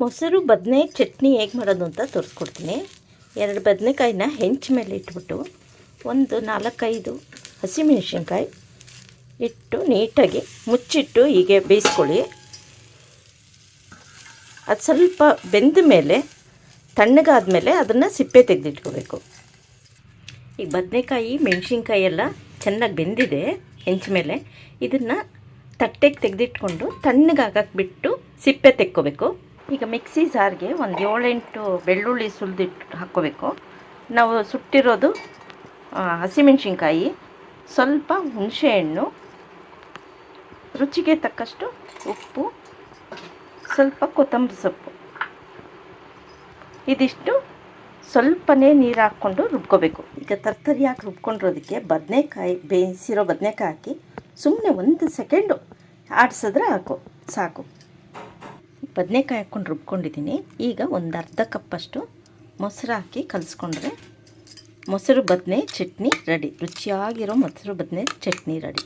ಮೊಸರು, ಬದನೆ, ಚಟ್ನಿ ಹೇಗೆ ಮಾಡೋದು ಅಂತ ತೋರಿಸ್ಕೊಡ್ತೀನಿ. ಎರಡು ಬದನೆಕಾಯಿನ ಹೆಂಚ ಮೇಲೆ ಇಟ್ಬಿಟ್ಟು ಒಂದು ನಾಲ್ಕೈದು ಹಸಿಮೆಣಸಿನ್ಕಾಯಿ ಇಟ್ಟು ನೀಟಾಗಿ ಮುಚ್ಚಿಟ್ಟು ಹೀಗೆ ಬೇಯಿಸ್ಕೊಳ್ಳಿ. ಅದು ಸ್ವಲ್ಪ ಬೆಂದ ಮೇಲೆ, ತಣ್ಣಗಾದ ಮೇಲೆ ಅದನ್ನು ಸಿಪ್ಪೆ ತೆಗೆದಿಟ್ಕೋಬೇಕು. ಈಗ ಬದನೆಕಾಯಿ, ಮೆಣಸಿನ್ಕಾಯಿ ಎಲ್ಲ ಚೆನ್ನಾಗಿ ಬೆಂದಿದೆ ಹೆಂಚ ಮೇಲೆ. ಇದನ್ನು ತಟ್ಟೆಗೆ ತೆಗೆದಿಟ್ಕೊಂಡು ತಣ್ಣಗಾಗಕ್ಕೆ ಬಿಟ್ಟು ಸಿಪ್ಪೆ ತೆಕ್ಕೋಬೇಕು. ಈಗ ಮಿಕ್ಸಿ ಜಾರ್ಗೆ ಒಂದು ಏಳೆಂಟು ಬೆಳ್ಳುಳ್ಳಿ ಸುಲಿದಿಟ್ಟು ಹಾಕ್ಕೋಬೇಕು. ನಾವು ಸುಟ್ಟಿರೋದು ಹಸಿಮೆಣ್ಸಿನ್ಕಾಯಿ, ಸ್ವಲ್ಪ ಹುಣಸೆಹಣ್ಣು, ರುಚಿಗೆ ತಕ್ಕಷ್ಟು ಉಪ್ಪು, ಸ್ವಲ್ಪ ಕೊತ್ತಂಬರಿ ಸೊಪ್ಪು. ಇದಿಷ್ಟು ಸ್ವಲ್ಪನೇ ನೀರು ಹಾಕ್ಕೊಂಡು ರುಬ್ಕೋಬೇಕು. ಈಗ ತರ್ತರಿಯಾಗಿ ರುಬ್ಕೊಂಡಿರೋದಕ್ಕೆ ಬದನೆಕಾಯಿ ಬೇಯಿಸಿರೋ ಬದನೆಕಾಯಿ ಹಾಕಿ ಸುಮ್ಮನೆ ಒಂದು ಸೆಕೆಂಡು ಆಡಿಸಿದ್ರೆ ಹಾಕು, ಸಾಕು. ಬದನೆಕಾಯಿ ಹಾಕ್ಕೊಂಡು ರುಬ್ಕೊಂಡಿದ್ದೀನಿ. ಈಗ ಒಂದು ಅರ್ಧ ಕಪ್ಪಷ್ಟು ಮೊಸರು ಹಾಕಿ ಕಲಿಸ್ಕೊಂಡ್ರೆ ಮೊಸರು ಬದನೆ ಚಟ್ನಿ ರೆಡಿ. ರುಚಿಯಾಗಿರೋ ಮೊಸರು ಬದನೆ ಚಟ್ನಿ ರೆಡಿ.